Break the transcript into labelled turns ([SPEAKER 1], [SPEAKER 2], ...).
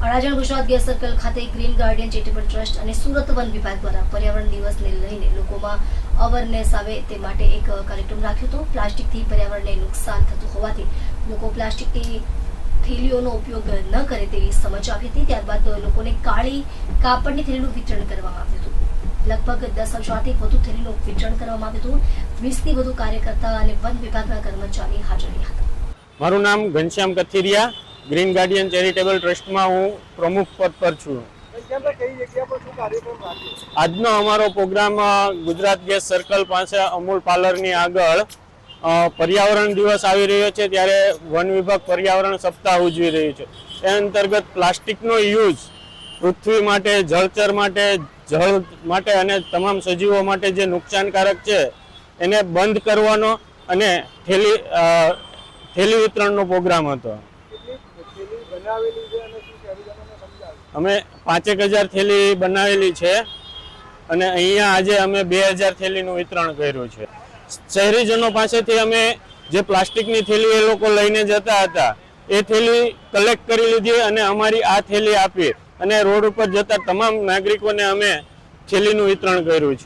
[SPEAKER 1] Adajan Gujarat gas circle ખાતે green guardian charitable trust અને Surat one વિભાગ દ્વારા પર્યાવરણ દિવસને લઈને લોકોમાં અવેરનેસ આવે તે માટે એક કાર્યક્રમ રાખ્યો હતો. પ્લાસ્ટિકથી પર્યાવરણને નુકસાન થતું હોવાથી લોકો પ્લાસ્ટિકની થેલીઓનો ઉપયોગ ન કરે તેવી સમજ આપી હતી. ત્યારબાદ લોકોને કાળી કાપડની થેલીનું વિતરણ કરવામાં આવ્યું હતું. લગભગ દસ હજારથી વધુ થેલીનું વિતરણ કરવામાં આવ્યું હતું. વીસથી વધુ કાર્યકર્તા અને વન વિભાગના કર્મચારી હાજર રહ્યા હતા.
[SPEAKER 2] મારું નામ Ghanshyam Kathiria. Green guardian charitable ટ્રસ્ટમાં હું પ્રમુખ પદ પર છું. આજનો અમારો પ્રોગ્રામ ગુજરાત ગેસ સર્કલ પાસે અમૂલ પાર્લરની આગળ પર્યાવરણ દિવસ આવી રહ્યો છે, ત્યારે વન વિભાગ પર્યાવરણ સપ્તાહ ઉજવી રહ્યું છે. એ અંતર્ગત પ્લાસ્ટિકનો યુઝ પૃથ્વી માટે, જળચર માટે, જળ માટે અને તમામ સજીવો માટે જે નુકસાનકારક છે, એને બંધ કરવાનો અને થેલી થેલી વિતરણનો પ્રોગ્રામ હતો.
[SPEAKER 3] બનાવેલી છે અને શું ખેડૂતોને સમજાવે
[SPEAKER 2] અમે પાંચેક હજાર થેલી બનાવેલી છે અને અહીંયા આજે અમે બે હજાર થેલીનું વિતરણ કર્યું છે. શહેરીજનો પાસેથી અમે જે પ્લાસ્ટિકની થેલી એ લોકો લઈને જતા હતા, એ થેલી કલેક્ટ કરી લીધી અને અમારી આ થેલી આપી અને રોડ ઉપર જતા તમામ નાગરિકોને અમે થેલીનું વિતરણ કર્યું છે.